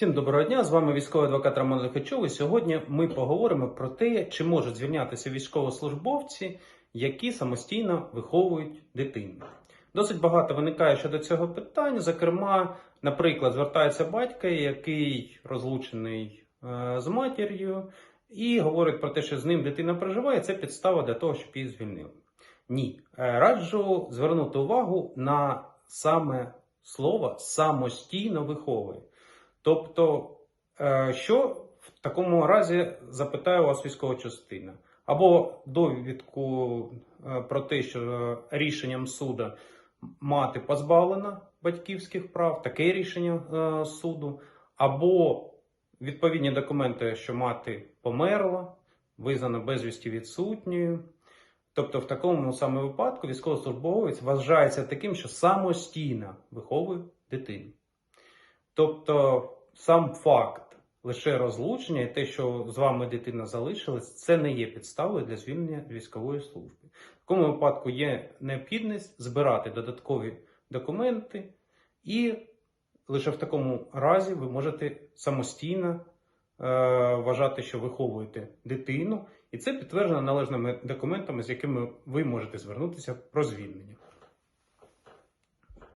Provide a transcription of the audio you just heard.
Всім доброго дня! З вами військовий адвокат Роман Лихачов. І сьогодні ми поговоримо про те, чи можуть звільнятися військовослужбовці, які самостійно виховують дитину. Досить багато виникає щодо цього питань. Зокрема, наприклад, звертається батько, який розлучений е, з матір'ю, і говорить про те, що з ним дитина проживає. Це підстава для того, щоб її звільнили. Ні, Е, раджу звернути увагу на саме слово самостійно виховує. Тобто, е, що в такому разі запитає у вас військова частина? Або довідку е, про те, що рішенням суду мати позбавлена батьківських прав, таке рішення е, суду, або відповідні документи, що мати померла, визнана безвісті відсутньою. Тобто, в такому саме випадку військовослужбовець вважається таким, що самостійно виховує дитину. Тобто, сам факт лише розлучення і те, що з вами дитина залишилась, це не є підставою для звільнення військової служби. В такому випадку є необхідність збирати додаткові документи, і лише в такому разі ви можете самостійно е, вважати, що виховуєте дитину, і це підтверджено належними документами, з якими ви можете звернутися про звільнення.